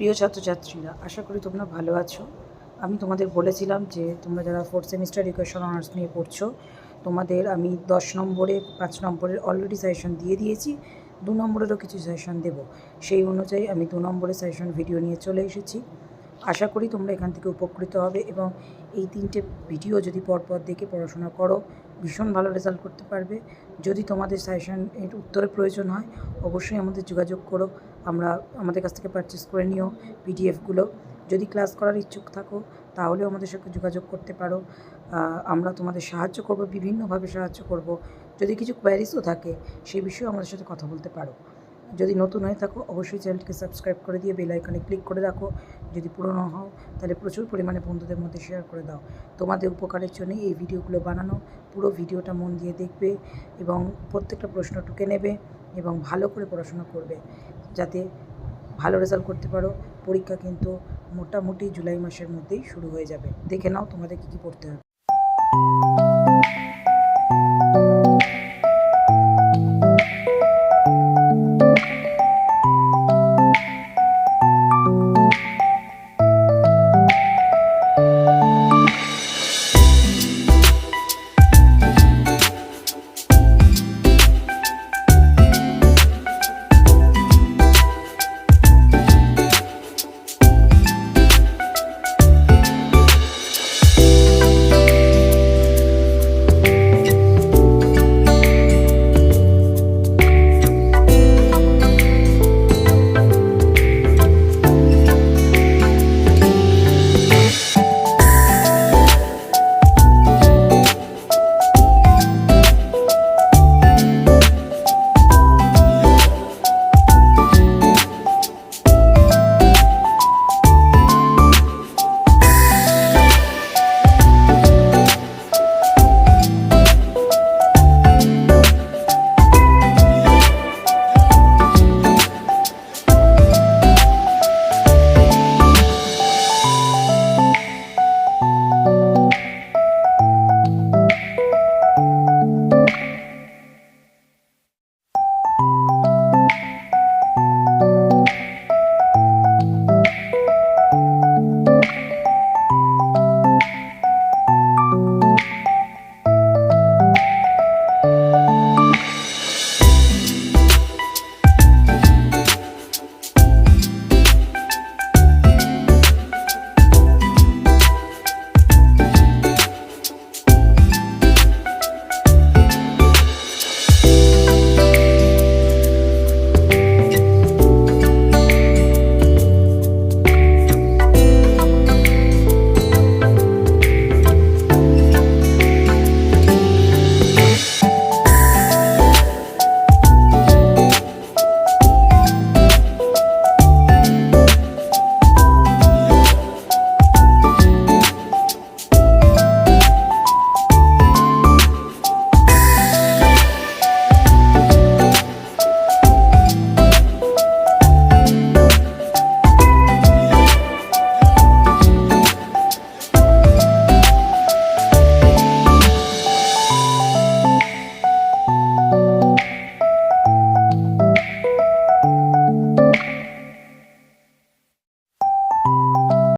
প্রিয় ছাত্রছাত্রীরা, আশা করি তোমরা ভালো আছো। আমি তোমাদের বলেছিলাম যে তোমরা যারা ফোর্থ সেমিস্টার এডুকেশন অনার্স নিয়ে পড়ছো, তোমাদের আমি দশ নম্বরে, পাঁচ নম্বরের অলরেডি সাজেশন দিয়ে দিয়েছি, দু নম্বরেরও কিছু সাজেশন দেবো। সেই অনুযায়ী আমি দু নম্বরের সাজেশন ভিডিও নিয়ে চলে এসেছি। আশা করি তোমরা এখান থেকে উপকৃত হবে এবং এই তিনটে ভিডিও যদি পরপর দেখে পড়াশোনা করো, ভীষণ ভালো রেজাল্ট করতে পারবে। যদি তোমাদের সাজেশন এর উত্তরের প্রয়োজন হয়, অবশ্যই আমাদের যোগাযোগ করো। আমরা আমাদের কাছ থেকে পারচেস করে নিও পিডিএফগুলো যদি ক্লাস করার ইচ্ছুক থাকো, তাহলেও আমাদের সাথে যোগাযোগ করতে পারো। আমরা তোমাদের সাহায্য করব, বিভিন্নভাবে সাহায্য করব। যদি কিছু কোয়ারিজও থাকে সেই বিষয়েও আমাদের সাথে কথা বলতে পারো। যদি নতুন হয়ে থাকো, অবশ্যই চ্যানেলটিকে সাবস্ক্রাইব করে দিয়ে বেল আইকনে ক্লিক করে রাখো। যদি পুরনো হও, তাহলে প্রচুর পরিমাণে বন্ধুদের মধ্যে শেয়ার করে দাও। তোমাদের উপকারের জন্যই এই ভিডিওগুলো বানানো। পুরো ভিডিওটা মন দিয়ে দেখবে এবং প্রত্যেকটা প্রশ্ন টুকে নেবে এবং ভালো করে পড়াশোনা করবে। যাতে ভালো রেজাল্ট করতে পারো। পরীক্ষা কিন্তু মোটামুটি জুলাই মাসের মধ্যেই শুরু হয়ে যাবে। দেখে নাও তোমাদের কী কী পড়তে হবে।